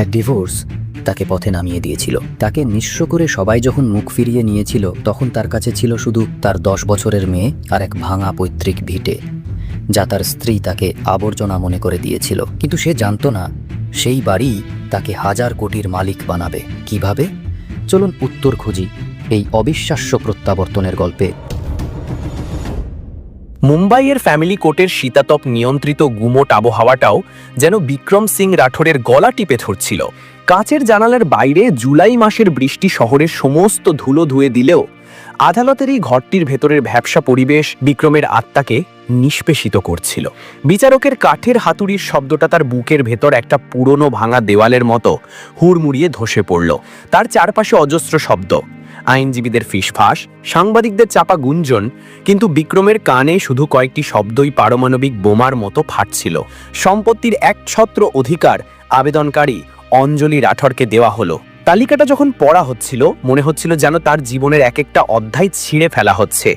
এক ডিভোর্স তাকে পথে নামিয়ে দিয়েছিল। তাকে নিঃস্ব করে সবাই যখন মুখ ফিরিয়ে নিয়েছিল, তখন তার কাছে ছিল শুধু তার দশ বছরের মেয়ে আর এক ভাঙা পৈতৃক ভিটে, যা তার স্ত্রী তাকে আবর্জনা মনে করে দিয়েছিল। কিন্তু সে জানতো না, সেই বাড়ি তাকে হাজার কোটির মালিক বানাবে। কীভাবে? চলুন উত্তর খুঁজি এই অবিশ্বাস্য প্রত্যাবর্তনের গল্পে। মুম্বাইয়ের ফ্যামিলি কোর্টের শীতাতপ নিয়ন্ত্রিত গুমোট আবহাওয়াটাও যেন বিক্রম সিং রাঠোরের গলা টিপে ধরছিল। কাচের জানালার বাইরে জুলাই মাসের বৃষ্টি শহরের সমস্ত ধুলো ধুয়ে দিলেও আদালতের এই ঘরটির ভেতরের ভ্যাবসা পরিবেশ বিক্রমের আত্মাকে নিষ্পেষিত করছিল। বিচারকের কাঠের হাতুড়ির শব্দটা তার বুকের ভেতর একটা পুরনো ভাঙা দেওয়ালের মতো হুড়মুড়িয়ে ধসে পড়ল। তার চারপাশে অজস্র শব্দ। আইনজীবীদের ফিসফাস, সাংবাদিকদের চাপা গুঞ্জন, কিন্তু বিক্রমের কানে শুধু কয়েকটি শব্দই পারমাণবিক বোমার মতো ফাটছিল। সম্পত্তির এক ছত্র অধিকার আবেদনকারী অঞ্জলি রাঠরকে দেওয়া হলো। তালিকাটা যখন পড়া হচ্ছিল, মনে হচ্ছিল যেন তার জীবনের এক একটা অধ্যায় ছিঁড়ে ফেলা হচ্ছে।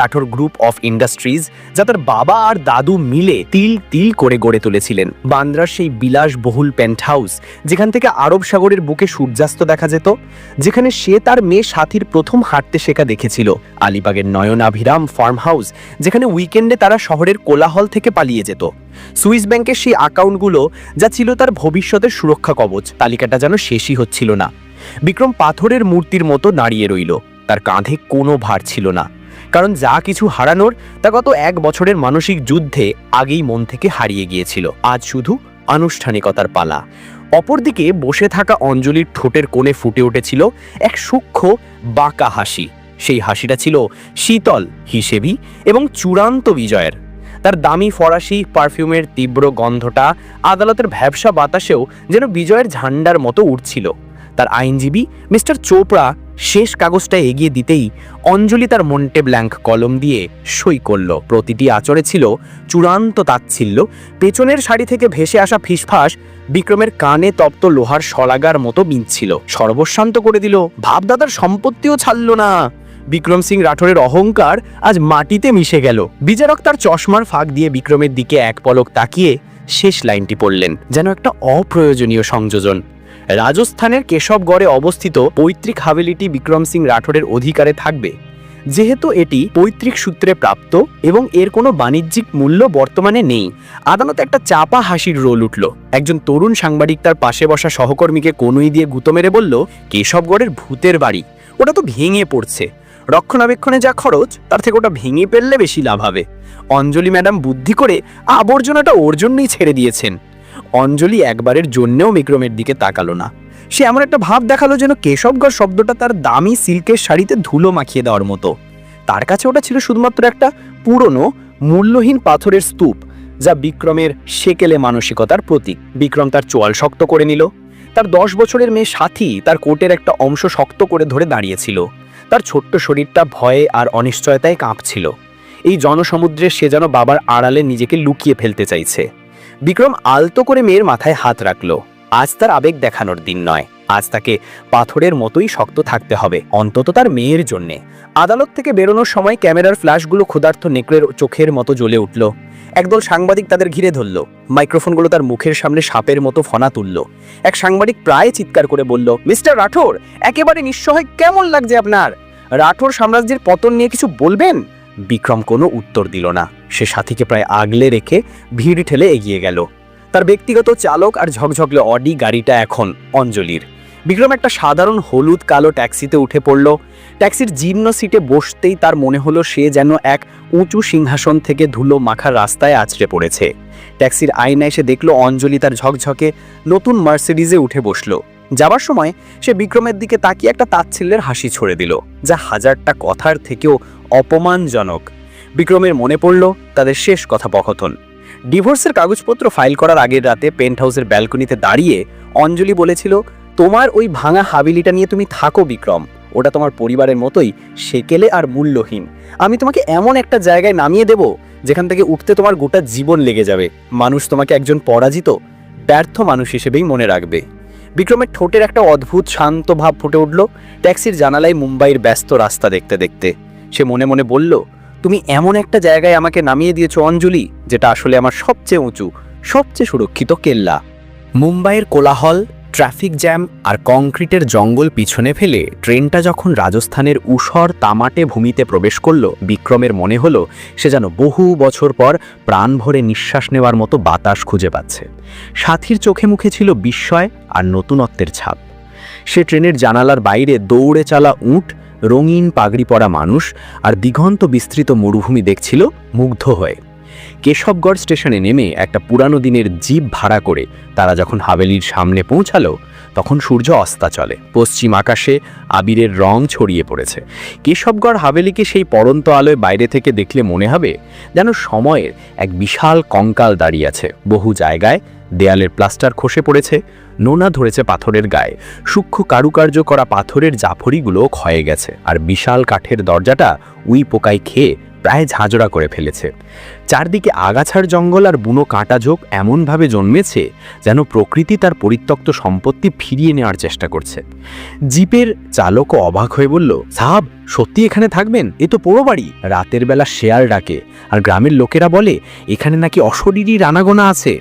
রাঠোর গ্রুপ অফ ইন্ডাস্ট্রিজ, যা তার বাবা আর দাদু মিলে তিল তিল করে গড়ে তুলেছিলেন। বান্দ্রার সেই বিলাসবহুল পেন্ট হাউস যেখান থেকে আরব সাগরের বুকে সূর্যাস্ত দেখা যেত, যেখানে সে তার মেয়ে সাথীর প্রথম হাঁটতে শেখা দেখেছিল। আলিবাগের নয়নাভিরাম ফার্ম হাউস যেখানে উইকেন্ডে তারা শহরের কোলাহল থেকে পালিয়ে যেত। সুইস ব্যাংকের সেই অ্যাকাউন্টগুলো যা ছিল তার ভবিষ্যতের সুরক্ষা কবচ, তালিকাটা যেন শেষই হচ্ছিল না। বিক্রম পাথরের মূর্তির মতো দাঁড়িয়ে রইল। তার কাঁধে কোনো ভার ছিল না। কারণ যা কিছু হারানোর তা গত এক বছরের মানসিক যুদ্ধে আগেই মন থেকে হারিয়ে গিয়েছিল। আজ শুধু আনুষ্ঠানিকতার পালা। অপরদিকে বসে থাকা অঞ্জলির ঠোঁটের কোণে ফুটে উঠেছিল এক সূক্ষ্ম বাঁকা হাসি। সেই হাসিটা ছিল শীতল হিসেবি এবং চূড়ান্ত বিজয়ের। তার দামি ফরাসি পারফিউমের তীব্র গন্ধটা আদালতের ভ্যাবসা বাতাসেও যেন বিজয়ের ঝান্ডার মতো উঠছিল তার আইনজীবী মিস্টার চোপড়া শেষ কাগজটা এগিয়ে দিতেই অঞ্জলি তার মন্টে ব্ল্যাঙ্ক কলম দিয়ে সই করল। প্রতিটি আচরে ছিল চূড়ান্ত তাচ্ছিল্য। পেছনের শাড়ি থেকে ভেসে আসা ফিসফাস বিক্রমের কানে তপ্ত লোহার শলাগার মতো বিঁধছিল সর্বশান্ত করে দিল, ভাবদাদার সম্পত্তিও ছাড়ল না। বিক্রম সিং রাঠোরের অহংকার আজ মাটিতে মিশে গেল। বিচারক তার চশমার ফাঁক দিয়ে বিক্রমের দিকে এক পলক তাকিয়ে শেষ লাইনটি পড়লেন, যেন একটা অপ্রয়োজনীয় সংযোজন। রাজস্থানের কেশবগড়ে অবস্থিত পৈতৃক হাভেলিটি বিক্রম সিং রাঠোরের অধিকারে থাকবে। যেহেতু এটি পৈতৃক সূত্রে প্রাপ্ত এবং এর কোনো বাণিজ্যিক মূল্য বর্তমানে নেই, আদালতে একটা চাপা হাসির রোল উঠল। একজন তরুণ সাংবাদিক তার পাশে বসা সহকর্মীকে কনুই দিয়ে গুঁতো মেরে বলল, কেশবগড়ের ভূতের বাড়ি, ওটা তো ভেঙে পড়ছে। রক্ষণাবেক্ষণে যা খরচ, তার থেকে ওটা ভেঙে ফেললে বেশি লাভ হবে। অঞ্জলি ম্যাডাম বুদ্ধি করে আবর্জনাটা ওর জন্যই ছেড়ে দিয়েছেন। অঞ্জলি একবারের জন্যেও বিক্রমের দিকে তাকালো না। সে এমন একটা ভাব দেখাল যেন কেশবগড় শব্দটা তার দামি সিল্কের শাড়িতে ধুলো মাখিয়ে দেওয়ার মতো। তার কাছে ওটা ছিল শুধুমাত্র একটা পুরনো, মূল্যহীন পাথরের স্তূপ, যা বিক্রমের সেকেলে মানসিকতার প্রতীক। বিক্রম তার চোয়াল শক্ত করে নিল। তার দশ বছরের মেয়ে সাথী তার কোটের একটা অংশ শক্ত করে ধরে দাঁড়িয়েছিল। তার ছোট্ট শরীরটা ভয়ে আর অনিশ্চয়তায় কাঁপছিল। এই জনসমুদ্রে সে যেন বাবার আড়ালে নিজেকে লুকিয়ে ফেলতে চাইছে। বিক্রম আলতো করে মেয়ের মাথায় হাত রাখল। আজ তার আবেগ দেখানোর দিন নয়। আজ তাকে পাথরের মতোই শক্ত থাকতে হবে, অন্তত তার মেয়ের জন্যে। আদালত থেকে বেরোনোর সময় ক্যামেরার ফ্ল্যাশগুলো ক্ষুধার্ত নেকড়ের চোখের মতো জ্বলে উঠল। একদল সাংবাদিক তাদের ঘিরে ধরল। মাইক্রোফোনগুলো তার মুখের সামনে সাপের মতো ফনা তুলল। এক সাংবাদিক প্রায় চিৎকার করে বলল, মিস্টার রাঠোর, একেবারে নিঃসহায় কেমন লাগছে আপনার? রাঠোর সাম্রাজ্যের পতন নিয়ে কিছু বলবেন? বিক্রম কোনো উত্তর দিল না। সে সাথীকে প্রায় আগলে রেখে ভিড় ঠেলে এগিয়ে গেল। তার ব্যক্তিগত চালক আর ঝকঝকলে অডি গাড়িটা এখন অঞ্জলির। বিক্রম একটা সাধারণ হলুদ কালো ট্যাক্সিতে উঠে পড়ল। ট্যাক্সির জীর্ণ সিটে বসতেই তার মনে হলো সে যেন এক উঁচু সিংহাসন থেকে ধুলো মাখা রাস্তায় আছড়ে পড়েছে। ট্যাক্সির আয়না এসে দেখল অঞ্জলি তার ঝকঝকে নতুন মার্সিডিজে উঠে বসল। যাবার সময় সে বিক্রমের দিকে তাকিয়ে একটা তাচ্ছিল্যের হাসি ছড়ে দিল, যা হাজারটা কথার থেকেও অপমানজনক। বিক্রমের মনে পড়ল তাদের শেষ কথোপকথন ডিভোর্সের কাগজপত্র ফাইল করার আগের রাতে পেন্ট হাউসের ব্যালকনিতে দাঁড়িয়ে অঞ্জলি বলেছিল, তোমার ওই ভাঙা হাবিলিটা নিয়ে তুমি থাকো বিক্রম। ওটা তোমার পরিবারের মতোই সেকেলে আর মূল্যহীন। আমি তোমাকে এমন একটা জায়গায় নামিয়ে দেব, যেখান থেকে উঠতে তোমার গোটা জীবন লেগে যাবে। মানুষ তোমাকে একজন পরাজিত, ব্যর্থ মানুষ হিসেবেই মনে রাখবে। বিক্রমের ঠোঁটের একটা অদ্ভুত শান্ত ভাব ফুটে উঠল ট্যাক্সির জানালায় মুম্বাইয়ের ব্যস্ত রাস্তা দেখতে দেখতে। সে মনে মনে বলল, তুমি এমন একটা জায়গায় আমাকে নামিয়ে দিয়েছ অঞ্জলি, যেটা আসলে আমার সবচেয়ে উঁচু, সবচেয়ে সুরক্ষিত কেল্লা। মুম্বাইয়ের কোলাহল ট্রাফিক জ্যাম আর কংক্রিটের জঙ্গল পিছনে ফেলে ট্রেনটা যখন রাজস্থানের উষর তামাটে ভূমিতে প্রবেশ করল, বিক্রমের মনে হলো সে যেন বহু বছর পর প্রাণ ভরে নিঃশ্বাস নেওয়ার মতো বাতাস খুঁজে পাচ্ছে। সাথীর চোখে মুখে ছিল বিস্ময় আর নতুনত্বের ছাপ। সে ট্রেনের জানালার বাইরে দৌড়ে চালা উঁট, রঙিন পাগড়ি পরা মানুষ আর দিগন্ত বিস্তৃত মরুভূমি দেখছিল মুগ্ধ হয়ে। কেশবগড় স্টেশনে নেমে একটা পুরানো দিনের জিপ ভাড়া করে তারা যখন হাভেলির সামনে পৌঁছালো, তখন সূর্য অস্তা চলে। পশ্চিম আকাশে আবিরের রং ছড়িয়ে পড়েছে। কেশবগড় হাভেলিকে সেই পরন্ত আলোয় বাইরে থেকে দেখলে মনে হবে যেন সময়ের এক বিশাল কঙ্কাল দাঁড়িয়ে আছে। বহু জায়গায় দেয়ালের প্লাস্টার খসে পড়েছে, নোনা ধরেছে পাথরের গায়ে। সূক্ষ্ম কারুকার্য করা পাথরের জাফরিগুলো ক্ষয়ে গেছে, আর বিশাল কাঠের দরজাটা উই পোকায় খেয়ে প্রায় ঝাঁঝরা করে ফেলেছে। চারদিকে আগাছার জঙ্গল আর বুনো কাঁটা ঝোপ এমনভাবে জন্মেছে যেন প্রকৃতি তার পরিত্যক্ত সম্পত্তি ফিরিয়ে নেওয়ার চেষ্টা করছে। জিপের চালকও অবাক হয়ে বলল, সাহাব, সত্যি এখানে থাকবেন? এ তো পোড়ো বাড়ি। রাতের বেলা শেয়াল ডাকে, আর গ্রামের লোকেরা বলে, এখানে নাকি অশরীরই রানাগোনা আছে।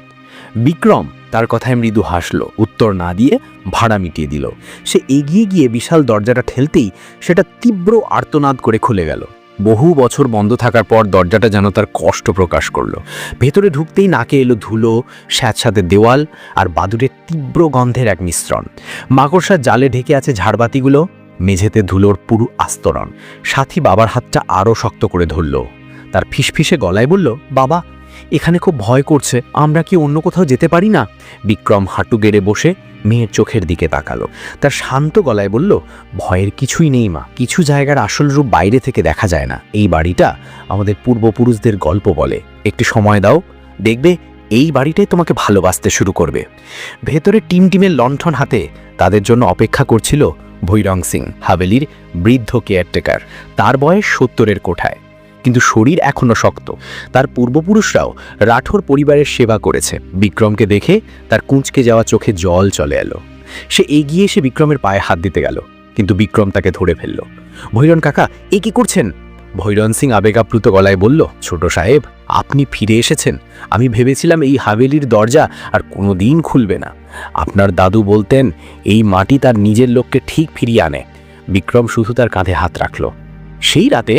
বিক্রম তার কথায় মৃদু হাসল, উত্তর না দিয়ে ভাড়া মিটিয়ে দিল। সে এগিয়ে গিয়ে বিশাল দরজাটা ঠেলতেই সেটা তীব্র আর্তনাদ করে খুলে গেল। বহু বছর বন্ধ থাকার পর দরজাটা যেন তার কষ্ট প্রকাশ করল। ভেতরে ঢুকতেই নাকে এলো ধুলো স্যাঁতসাঁতে দেওয়াল আর বাদুরের তীব্র গন্ধের এক মিশ্রণ। মাকড়সার জালে ঢেকে আছে ঝাড়বাতিগুলো, মেঝেতে ধুলোর পুরু আস্তরণ। সাথী বাবার হাতটা আরও শক্ত করে ধরল। তার ফিসফিসে গলায় বলল, বাবা এখানে খুব ভয় করছে, আমরা কি অন্য কোথাও যেতে পারি না? বিক্রম হাঁটু গেড়ে বসে মেয়ের চোখের দিকে তাকালো। তার শান্ত গলায় বলল, ভয়ের কিছুই নেই মা, কিছু জায়গার আসল রূপ বাইরে থেকে দেখা যায় না। এই বাড়িটা আমাদের পূর্বপুরুষদের গল্প বলে। একটু সময় দাও, দেখবে এই বাড়িটাই তোমাকে ভালোবাসতে শুরু করবে। ভেতরে টিম টিমের লণ্ঠন হাতে তাদের জন্য অপেক্ষা করছিল ভৈরং সিং, হাভেলির বৃদ্ধ কেয়ারটেকার। তার বয়স সত্তরের কোঠায়। কিন্তু শরীর এখনও শক্ত। তার পূর্বপুরুষরাও রাঠোর পরিবারের সেবা করেছে। বিক্রমকে দেখে তার কুঁচকে যাওয়া চোখে জল চলে এলো। সে এগিয়ে এসে বিক্রমের পায়ে হাত দিতে গেল, কিন্তু বিক্রম তাকে ধরে ফেলল। ভৈরন কাকা, এ কি করছেন? ভৈরন সিং আবেগাপ্লুত গলায় বলল, ছোট সাহেব, আপনি ফিরে এসেছেন। আমি ভেবেছিলাম এই হাভেলির দরজা আর কোনো দিন খুলবে না। আপনার দাদু বলতেন, এই মাটি তার নিজের লোককে ঠিক ফিরিয়ে আনে। বিক্রম শুধু তার কাঁধে হাত রাখল। সেই রাতে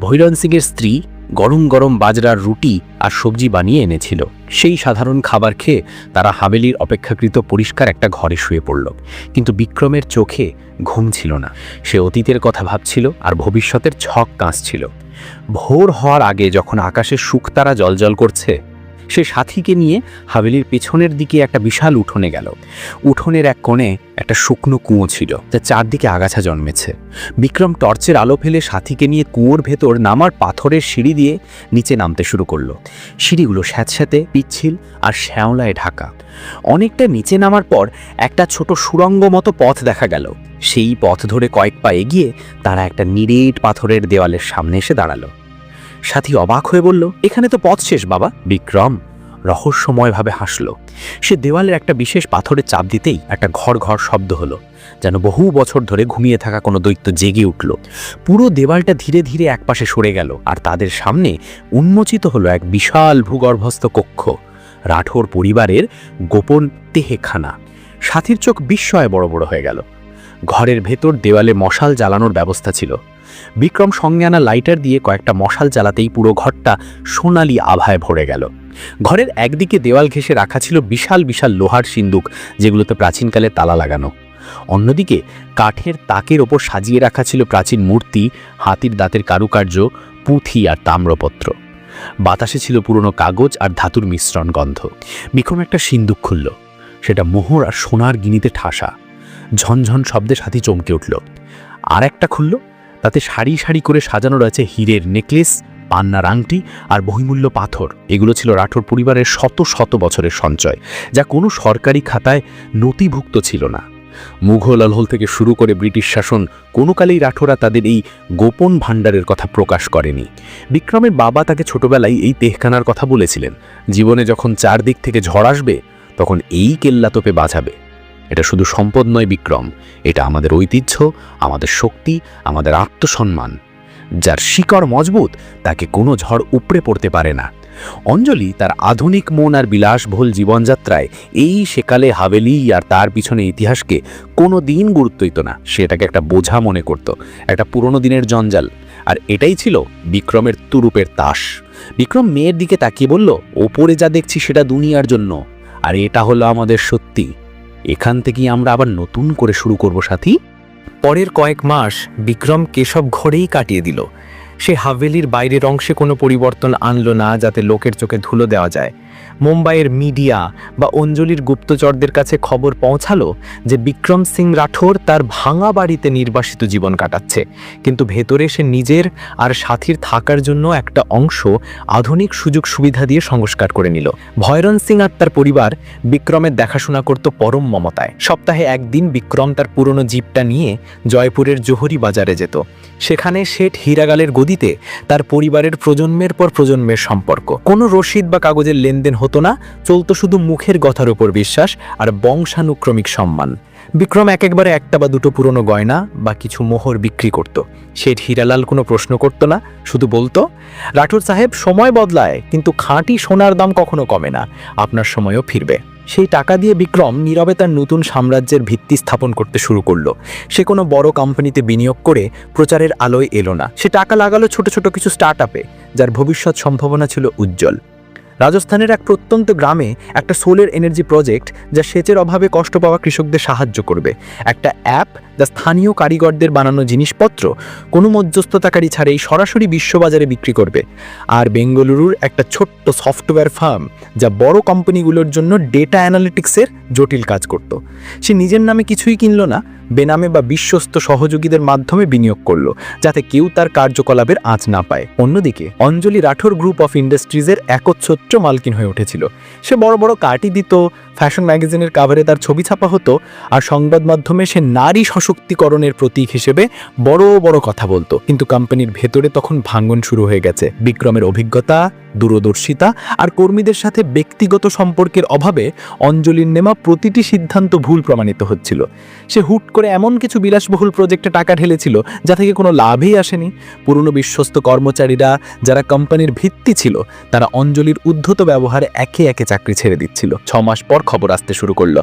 ভৈরন সিংয়ের স্ত্রী গরম গরম বাজরার রুটি আর সবজি বানিয়ে এনেছিল। সেই সাধারণ খাবার খেয়ে তারা হাবেলির অপেক্ষাকৃত পরিষ্কার একটা ঘরে শুয়ে পড়ল। কিন্তু বিক্রমের চোখে ঘুম ছিল না। সে অতীতের কথা ভাবছিল আর ভবিষ্যতের ছক কাঁচছিল ভোর হওয়ার আগে যখন আকাশে শুকতারা জলজল করছে সে সাথীকে নিয়ে হাভেলির পেছনের দিকে একটা বিশাল উঠোনে গেল। উঠোনের এক কোণে একটা শুকনো কুঁয়ো ছিল, যা চারদিকে আগাছা জন্মেছে। বিক্রম টর্চের আলো ফেলে সাথীকে নিয়ে কুঁয়োর ভেতর নামার পাথরের সিঁড়ি দিয়ে নিচে নামতে শুরু করল। সিঁড়িগুলো স্যাঁতস্যাঁতে, পিচ্ছিল আর শ্যাওলায় ঢাকা। অনেকটা নিচে নামার পর একটা ছোট সুড়ঙ্গ মতো পথ দেখা গেল। সেই পথ ধরে কয়েক পা এগিয়ে তারা একটা নিরেট পাথরের দেওয়ালের সামনে এসে দাঁড়াল। সাথী অবাক হয়ে বলল, এখানে তো পথ শেষ, বাবা। বিক্রম রহস্যময়ভাবে হাসল। সে দেওয়ালের একটা বিশেষ পাথরের চাপ দিতেই একটা ঘর ঘর শব্দ হলো, যেন বহু বছর ধরে ঘুমিয়ে থাকা কোনো দৈত্য জেগে উঠল। পুরো দেওয়ালটা ধীরে ধীরে একপাশে সরে গেল, আর তাদের সামনে উন্মোচিত হলো এক বিশাল ভূগর্ভস্থ কক্ষ, রাঠোর পরিবারের গোপন তেহেখানা। সাথীর চোখ বিস্ময়ে বড় বড় হয়ে গেল। ঘরের ভেতর দেওয়ালে মশাল জ্বালানোর ব্যবস্থা ছিল। বিক্রম সঙ্গে আনা লাইটার দিয়ে কয়েকটা মশাল জ্বালাতেই পুরো ঘরটা সোনালি আভায় ভরে গেল। ঘরের একদিকে দেওয়াল ঘেঁষে রাখা ছিল বিশাল বিশাল লোহার সিন্দুক, যেগুলোতে প্রাচীনকালে তালা লাগানো। অন্যদিকে কাঠের তাকের ওপর সাজিয়ে রাখা ছিল প্রাচীন মূর্তি, হাতির দাঁতের কারুকার্য, পুঁথি আর তাম্রপত্র। বাতাসে ছিল পুরনো কাগজ আর ধাতুর মিশ্রণ গন্ধ। বিক্রম একটা সিন্দুক খুলল। সেটা মোহর আর সোনার গিনিতে ঠাসা। ঝনঝন শব্দে সাথী চমকে উঠল। আর একটা খুলল, তাতে সারি সারি করে সাজানো রয়েছে হীরের নেকলেস, পান্নার আংটি আর বহিমূল্য পাথর। এগুলো ছিল রাঠোর পরিবারের শত শত বছরের সঞ্চয়, যা কোনো সরকারি খাতায় নথিভুক্ত ছিল না। মুঘল আলহল থেকে শুরু করে ব্রিটিশ শাসন, কোনো কালেই রাঠোরা তাদের এই গোপন ভাণ্ডারের কথা প্রকাশ করেনি। বিক্রমের বাবা তাকে ছোটবেলায় এই তেহখানার কথা বলেছিলেন। জীবনে যখন চারদিক থেকে ঝড় আসবে, তখন এই কেল্লা তোপে বাঁচাবে। এটা শুধু সম্পদ নয়, বিক্রম। এটা আমাদের ঐতিহ্য, আমাদের শক্তি, আমাদের আত্মসম্মান। যার শিকড় মজবুত, তাকে কোনো ঝড় উপড়ে পড়তে পারে না। অঞ্জলি তার আধুনিক মন আর বিলাসবহুল জীবনযাত্রায় এই সেকালে হাভেলি আর তার পিছনে ইতিহাসকে কোনো দিন গুরুত্ব দিত না। সেটাকে একটা বোঝা মনে করত, একটা পুরনো দিনের জঞ্জাল। আর এটাই ছিল বিক্রমের তুরুপের তাস। বিক্রম মেয়ের দিকে তাকিয়ে বলল, ওপরে যা দেখছি সেটা দুনিয়ার জন্য। আর এটা হলো আমাদের সত্যি। এখান থেকেই আমরা আবার নতুন করে শুরু করব, সাথী। পরের কয়েক মাস বিক্রম কেশব ঘরেই কাটিয়ে দিল। সে হাভেলির বাইরের অংশে কোনো পরিবর্তন আনলো না, যাতে লোকের চোখে ধুলো দেওয়া যায়। মুম্বাইয়ের মিডিয়া বা অঞ্জলির গুপ্তচরদের কাছে খবর পৌঁছালো যে বিক্রম সিং রাঠোর তার ভাঙা বাড়িতে নির্বাসিত জীবন কাটাচ্ছে। কিন্তু ভেতরে সে নিজের আর সাথীর থাকার জন্য একটা অংশ আধুনিক সুযোগ সুবিধা দিয়ে সংস্কার করে নিল। ভয়রন সিং আর তার পরিবার বিক্রমের দেখাশোনা করত পরম মমতায়। সপ্তাহে একদিন বিক্রম তার পুরনো জিপটা নিয়ে জয়পুরের জোহরি বাজারে যেত। সেখানে শেঠ হীরাগালের গদিতে তার পরিবারের প্রজন্মের পর প্রজন্মের সম্পর্ক। কোনো রসিদ বা কাগজের লেনদেন হতো না, চলতো শুধু মুখের কথার উপর বিশ্বাস আর বংশানুক্রমিক সম্মান। বিক্রম এক একবারে একটা বা দুটো পুরনো গয়না বা কিছু মোহর বিক্রি করত। শেঠ হীরালাল কোনো প্রশ্ন করত না, শুধু বলতো, রাঠোর সাহেব, সময় বদলায়, কিন্তু খাঁটি সোনার দাম কখনো কমে না, আপনার সময়ও ফিরবে। সেই টাকা দিয়ে বিক্রম নীরবে তার নতুন সাম্রাজ্যের ভিত্তি স্থাপন করতে শুরু করল। সে কোনো বড় কোম্পানিতে বিনিয়োগ করে প্রচারের আলোয় এলো না। সে টাকা লাগালো ছোট ছোট কিছু স্টার্ট যার ভবিষ্যৎ সম্ভাবনা ছিল উজ্জ্বল। রাজস্থানের এক প্রত্যন্ত গ্রামে একটা সোলার এনার্জি প্রজেক্ট যা সেচের অভাবে কষ্ট পাওয়া কৃষকদের সাহায্য করবে। একটা অ্যাপ যা স্থানীয় কারিগরদের বানানো জিনিসপত্র কোনো মধ্যস্থতাকারী ছাড়াই সরাসরি বিশ্ববাজারে বিক্রি করবে। আর বেঙ্গালুরুর একটা ছোট্ট সফটওয়্যার ফার্ম যা বড় কোম্পানিগুলোর জন্য ডেটা অ্যানালিটিক্সের জটিল কাজ করত। সে নিজের নামে কিছুই কিনল না বেনামে বা বিশ্বস্ত সহযোগীদের মাধ্যমে বিনিয়োগ করল, যাতে কেউ তার কার্যকলাপের আঁচ না পায়। অন্যদিকে, অঞ্জলি রাঠোর গ্রুপ অফ ইন্ডাস্ট্রিজের একচ্ছত্র মালকিন হয়ে উঠেছিল। সে বড় বড় কার্টি দিত, ফ্যাশন ম্যাগাজিনের কাভারে তার ছবি ছাপা হতো, আর সংবাদ মাধ্যমে সে নারী সশক্তিকরণের প্রতীক হিসেবে বড় বড় কথা বলতো। কিন্তু কোম্পানির ভেতরে তখন ভাঙ্গন শুরু হয়ে গেছে। বিক্রমের অভিজ্ঞতা, দূরদর্শিতা, আর কর্মীদের সাথে ব্যক্তিগত সম্পর্কের অভাবে অঞ্জলির নেমা প্রতিটি সিদ্ধান্ত ভুল প্রমাণিত হচ্ছিল। সে হুট করে এমন কিছু বিলাসবহুল প্রজেক্টে টাকা ঢেলেছিল, যা থেকে কোনো লাভই আসেনি। পুরনো বিশ্বস্ত কর্মচারীরা যারা কোম্পানির ভিত্তি ছিল, তারা অঞ্জলির উদ্ধত ব্যবহারে একে একে চাকরি ছেড়ে দিচ্ছিল। ছ মাস পর খবর আসতে শুরু করল।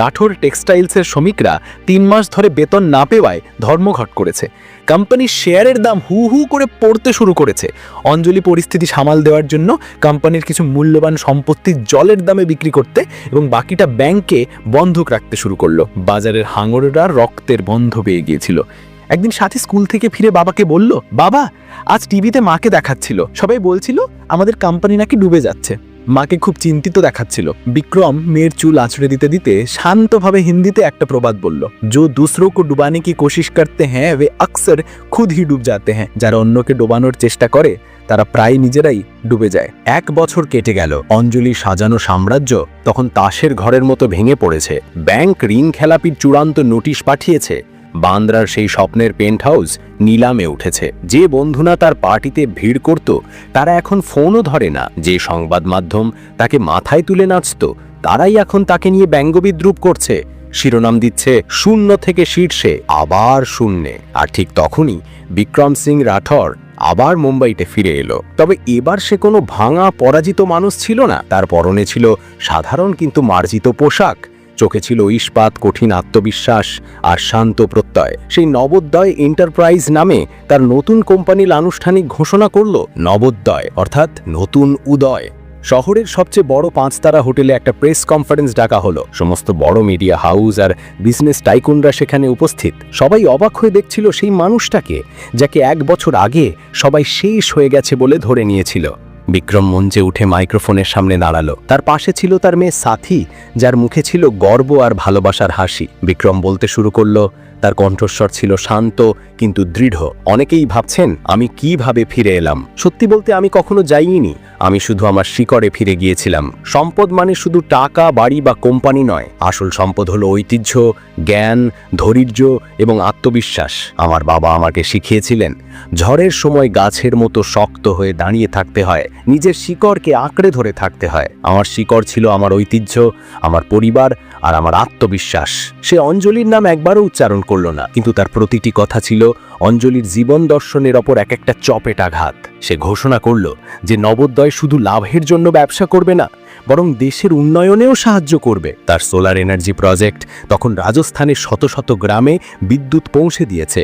রাঠোর টেক্সটাইলসের শ্রমিকরা তিন মাস ধরে বেতন না পেওয়ায় ধর্মঘট করেছে। কোম্পানির শেয়ারের দাম হু হু করে পড়তে শুরু করেছে। অঞ্জলি পরিস্থিতি সামাল দেওয়ার জন্য কোম্পানির কিছু মূল্যবান সম্পত্তি জলের দামে বিক্রি করতে এবং বাকিটা ব্যাংকে বন্ধক রাখতে শুরু করল। বাজারের হাঙরেরা রক্তের বন্ধ পেয়ে গিয়েছিল। একদিন সাথী স্কুল থেকে ফিরে বাবাকে বলল, বাবা, আজ টিভিতে মাকে দেখাচ্ছিল। সবাই বলছিল, আমাদের কোম্পানি নাকি ডুবে যাচ্ছে। মাকে খুব চিন্তিত দেখাচ্ছিল বিক্রম মেয়ের চুল আঁচড়ে দিতে দিতে শান্তভাবে হিন্দিতে একটা প্রবাদ বলল जो दूसरों को डुबाने की कोशिश करते हैं वे अक्सर खुद ही डूब जाते हैं যারা অন্যকে ডোবানোর চেষ্টা করে তারা প্রায় নিজেরাই ডুবে যায় এক বছর কেটে গেল অঞ্জলি সাজানো সাম্রাজ্য তখন তাসের ঘরের মতো ভেঙে পড়েছে ব্যাংক ঋণ খেলাপির চূড়ান্ত নোটিশ পাঠিয়েছে বান্দ্রার সেই স্বপ্নের পেন্ট হাউস নিলামে উঠেছে। যে বন্ধুনা তার পার্টিতে ভিড় করত, তারা এখন ফোনও ধরে না। যে সংবাদ মাধ্যম তাকে মাথায় তুলে নাচত, তারাই এখন তাকে নিয়ে ব্যঙ্গবিদ্রুপ করছে। শিরোনাম দিচ্ছে শূন্য থেকে শীর্ষে, আবার শূন্যে। আর ঠিক তখনই বিক্রম সিং রাঠর আবার মুম্বাইতে ফিরে এলো। তবে এবার সে কোনো ভাঙা পরাজিত মানুষ ছিল না। তার পরনে ছিল সাধারণ কিন্তু মার্জিত পোশাক। চোখে ছিল ইস্পাত, কঠিন আত্মবিশ্বাস আর শান্ত প্রত্যয়। সেই নবোদয় এন্টারপ্রাইজ নামে তার নতুন কোম্পানির আনুষ্ঠানিক ঘোষণা করল নবোদয় অর্থাৎ নতুন উদয়। শহরের সবচেয়ে বড় পাঁচতারা হোটেলে একটা প্রেস কনফারেন্স ডাকা হলো। সমস্ত বড় মিডিয়া হাউস আর বিজনেস টাইকুনরা সেখানে উপস্থিত। সবাই অবাক হয়ে দেখছিল সেই মানুষটাকে, যাকে এক বছর আগে সবাই শেষ হয়ে গেছে বলে ধরে নিয়েছিল। বিক্রম মঞ্চে উঠে মাইক্রোফোনের সামনে দাঁড়াল। তার পাশে ছিল তার মেয়ে সাথী, যার মুখে ছিল গর্ব আর ভালোবাসার হাসি। বিক্রম বলতে শুরু করল তার কণ্ঠস্বর ছিল শান্ত কিন্তু দৃঢ়। অনেকেই ভাবছেন, আমি কীভাবে ফিরে এলাম? সত্যি বলতে আমি কখনো যাইনি। আমি শুধু আমার শিকড়ে ফিরে গিয়েছিলাম। সম্পদ মানে শুধু টাকা, বাড়ি বা কোম্পানি নয়। আসল সম্পদ হলো ঐতিহ্য, জ্ঞান, ধৈর্য এবং আত্মবিশ্বাস। আমার বাবা আমাকে শিখিয়েছিলেন, ঝড়ের সময় গাছের মতো শক্ত হয়ে দাঁড়িয়ে থাকতে হয়, নিজের শিকড়কে আঁকড়ে ধরে থাকতে হয়। আমার শিকড় ছিল আমার ঐতিহ্য, আমার পরিবার আর আমার আত্মবিশ্বাস। সে অঞ্জলির নাম একবারও উচ্চারণ করল না, কিন্তু তার প্রতিটি কথা ছিল অঞ্জলির জীবন দর্শনের ওপর এক একটা চপেট আঘাত। সে ঘোষণা করল যে নবোদয় শুধু লাভের জন্য ব্যবসা করবে না, বরং দেশের উন্নয়নেও সাহায্য করবে। তার সোলার এনার্জি প্রজেক্ট তখন রাজস্থানের শত শত গ্রামে বিদ্যুৎ পৌঁছে দিয়েছে।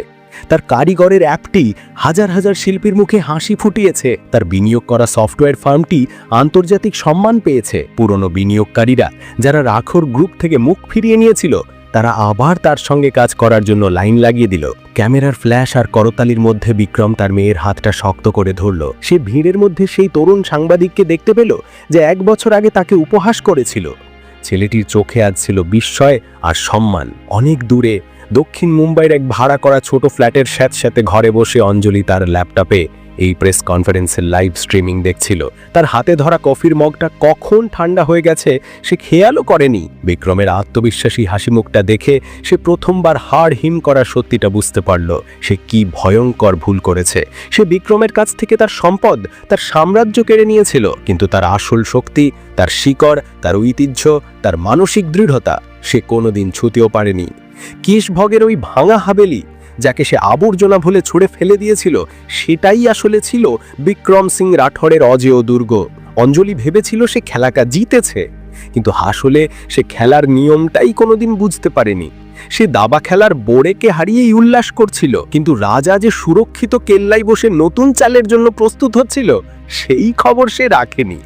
তার কারিগরের অ্যাপটি হাজার হাজার শিল্পীর মুখে হাসি ফুটিয়েছে। তার বিনিয়োগ করা সফটওয়্যার ফার্মটি আন্তর্জাতিক সম্মান পেয়েছে। পুরনো বিনিয়োগকারীরা যারা রাখোর গ্রুপ থেকে মুখ ফিরিয়ে নিয়েছিল, তারা আবার তার সঙ্গে কাজ করার জন্য লাইন লাগিয়ে দিল। ক্যামেরার ফ্ল্যাশ আর করতালির মধ্যে বিক্রম তার মেয়ের হাতটা শক্ত করে ধরল। সে ভিড়ের মধ্যে সেই তরুণ সাংবাদিককে দেখতে পেল যে এক বছর আগে তাকে উপহাস করেছিল। ছেলেটির চোখে আজ ছিল বিস্ময় আর সম্মান। অনেক দূরে দক্ষিণ মুম্বাইয়ের এক ভাড়া করা ছোট ফ্ল্যাটের স্যাঁতস্যাঁতে ঘরে বসে অঞ্জলি তার ল্যাপটপে এই প্রেস কনফারেন্সের লাইভ স্ট্রিমিং দেখছিল। তার হাতে ধরা কফির মগটা কখন ঠান্ডা হয়ে গেছে, সে খেয়ালও করেনি। বিক্রমের আত্মবিশ্বাসী হাসি মুখটা দেখে সে প্রথমবার হাড় হিম করা সত্যিটা বুঝতে পারল। সে কি ভয়ঙ্কর ভুল করেছে। সে বিক্রমের কাছ থেকে তার সম্পদ, তার সাম্রাজ্য কেড়ে নিয়েছিল, কিন্তু তার আসল শক্তি, তার শিকড়, তার ঐতিহ্য, তার মানসিক দৃঢ়তা সে কোনোদিন ছুতেও পারেনি। কিশভগের ওই ভাঙা হাবেলি, যাকে সে আবর্জনা ভুলে ছুঁড়ে ফেলে দিয়েছিল, সেটাই আসলে ছিল বিক্রম সিং রাঠোরের অজেয় দুর্গ। অঞ্জলি ভেবেছিল সে খেলাটা জিতেছে, কিন্তু আসলে সে খেলার নিয়মটাই কোনোদিন বুঝতে পারেনি। সে দাবা খেলার বোড়েকে হারিয়েই উল্লাস করছিল, কিন্তু রাজা যে সুরক্ষিত কেল্লায় বসে নতুন চালের জন্য প্রস্তুত হচ্ছিল, সেই খবর সে রাখেনি।